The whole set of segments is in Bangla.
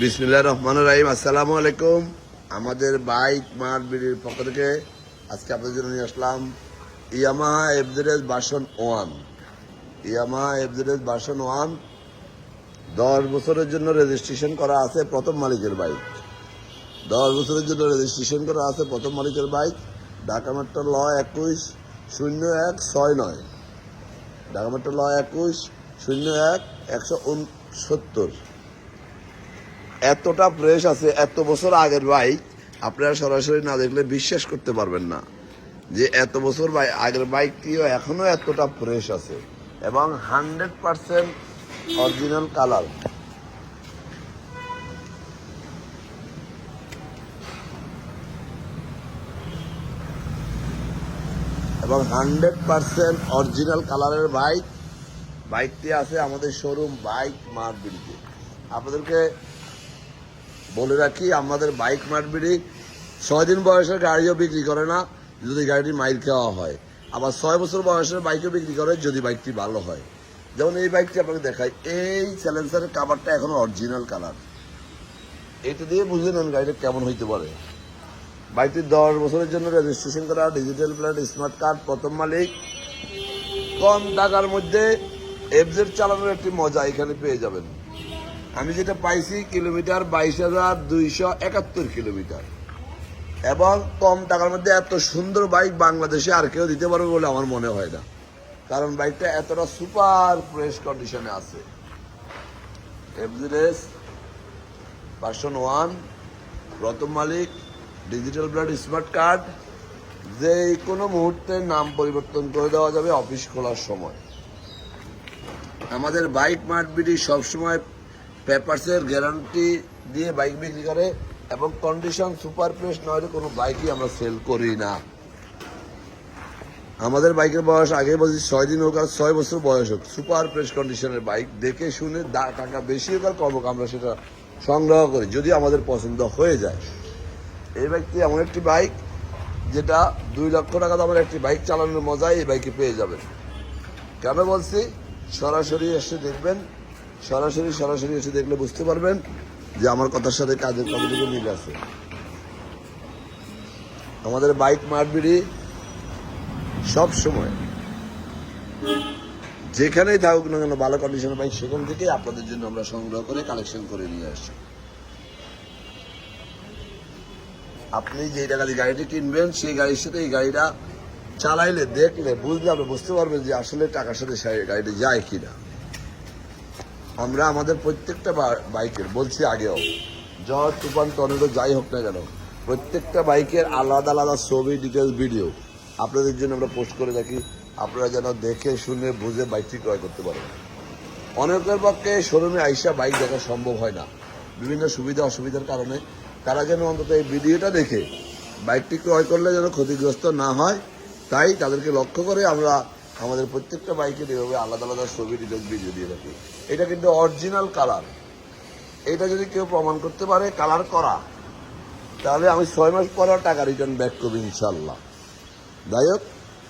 বিসমিল্লাহ রহমান রাহিম, আসসালামু আলাইকুম। আমাদের বাইক মার বিড়ির পক্ষ থেকে আজকে আপনাদের জন্য নিয়ে আসলাম Yamaha FZS version one. Yamaha FZS version one দশ বছরের জন্য রেজিস্ট্রেশন করা আছে প্রথম মালিকের বাইক। দশ বছরের জন্য রেজিস্ট্রেশন করা আছে প্রথম মালিকের বাইক। ঢাকা মেট্রো ল একুশ শূন্য এক ছয় নয়। ঢাকা মেট্রো ল একুশ শূন্য এক একশো উনসত্তর। এতটা ফ্রেশ আছে, এত বছর আগের বাইক আপনারা সরাসরি না দেখলে বিশ্বাস করতে পারবেন না যে এত বছর আগের বাইকটিও এখনও এতটা ফ্রেশ আছে এবং হান্ড্রেড পার্সেন্ট অরিজিনাল কালার এবং হান্ড্রেড পার্সেন্ট অরিজিনাল কালারের বাইক বাইকটি আছে আমাদের শোরুম বাইক মার্বিলিতে আপনাদেরকে বলে রাখি, আমাদের বাইক মার্বিলি ছয় দিন বয়সের গাড়িও বিক্রি করে না, যদি গাড়িটি মাইল খাওয়া হয়। আবার ছয় বছর বয়সের বাইকও বিক্রি করে, যদি বাইকটি ভালো হয়। যেমন এই বাইকটি আপনাকে দেখাই, এই চ্যালেঞ্জারের কাভারটা এখন অরিজিনাল কালার এটা দিয়ে বুঝে নেন গাড়িটা কেমন হইতে পারে। বাইকটি দশ বছরের জন্য রেজিস্ট্রেশন করা ডিজিটাল প্লেট স্মার্ট কার্ড প্রথম মালিক। কম টাকার মধ্যে এফজেড চালানোর একটি মজা এখানে পেয়ে যাবেন। আমি যেটা পাইছি কিলোমিটার বাইশ হাজার দুইশো একাত্তর কিলোমিটার। এবং কম টাকার মধ্যে এত সুন্দর বাইক বাংলাদেশে আর কেউ দিতে পারবে বলে আমার মনে হয় না। কারণ বাইকটা এতটা সুপার ফ্রেশ কন্ডিশনে আছে। এফজেডএস ভার্সন ওয়ান প্রথম মালিক ডিজিটাল ব্লাড স্মার্ট কার্ড যে কোনো মুহূর্তে নাম পরিবর্তন করে দেওয়া যাবে অফিস খোলার সময়। আমাদের বাইক মার্ট সবসময় পেপারসের গ্যারান্টি দিয়ে বাইক বিক্রি করে এবং কন্ডিশন সুপার ফ্রেশ না হলে কোনো বাইকই আমরা সেল করি না। আমাদের বাইকের বয়স আগে বলছি ছয় দিন হোক আর ছয় বছর বয়স হোক সুপার ফ্রেশ কন্ডিশনের বাইক দেখে শুনে টাকা বেশি হোক আর কম হোক আমরা সেটা সংগ্রহ করি, যদি আমাদের পছন্দ হয়ে যায়। এই বাইকটি এমন একটি বাইক যেটা দুই লক্ষ টাকা দামের একটি বাইক চালানোর মজাই এই বাইকে পেয়ে যাবেন। কেন বলছি? সরাসরি এসে দেখবেন সরাসরি সরাসরি এসে দেখলে বুঝতে পারবেন যে আমার কথার সাথে কাজের কতটুকু মিল আছে। আমাদের বাইক মারবিড়ি সব সময়। যেখানেই থাকুক না কেন, ভালো কন্ডিশনের বাইক সেখান থেকেই আপনাদের জন্য আমরা সংগ্রহ করে কালেকশন করে নিয়ে আসি আপনি যে টাকা দিয়ে গাড়িটি কিনবেন, সেই গাড়ির সাথে এই গাড়িটা চালাইলে, দেখলে, বুঝলে, আপনি বুঝতে পারবেন যে আসলে টাকার সাথে গাড়িটি যায় কিনা। আমরা আমাদের প্রত্যেকটা বাইকের, বলছি আগেও ঝড় তুফান, টর্নেডো, যাই হোক না কেন, প্রত্যেকটা বাইকের আলাদা আলাদা ছবি ডিটেলস ভিডিও আপনাদের জন্য আমরা পোস্ট করে রাখি। আপনারা যেন দেখে, শুনে, বুঝে বাইকটি ক্রয় করতে পারেন। অনেকের পক্ষে শোরুমে আইসা বাইক দেখা সম্ভব হয় না। বিভিন্ন সুবিধা, অসুবিধার কারণে তারা যেন অন্তত এই ভিডিওটা দেখে বাইকটি ক্রয় করলে যেন ক্ষতিগ্রস্ত না হয়, তাই তাদেরকে লক্ষ্য করে আমরা আমাদের প্রত্যেকটা বাইকের এভাবে আলাদা আলাদা ছবি ডিটেলস ভিডিও দিয়ে রাখি এটা কিন্তু অরিজিনাল কালার এটা যদি কেউ প্রমাণ করতে পারে কালার করা, তাহলে আমি ছয় মাস পর টাকা রিটার্ন ব্যাক করব ইনশাল্লাহ যাই হোক,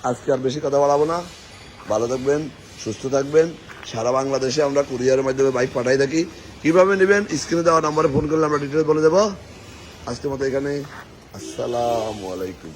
আজকে আর বেশি কথা বলাবো না। ভালো থাকবেন, সুস্থ থাকবেন। সারা বাংলাদেশে আমরা কুরিয়ারের মাধ্যমে বাইক পাঠাই থাকি। কীভাবে নেবেন? স্ক্রিনে দেওয়া নাম্বারে ফোন করলে আমরা ডিটেলস বলে দেবো। আজকের মতো এখানে আসসালামু আলাইকুম।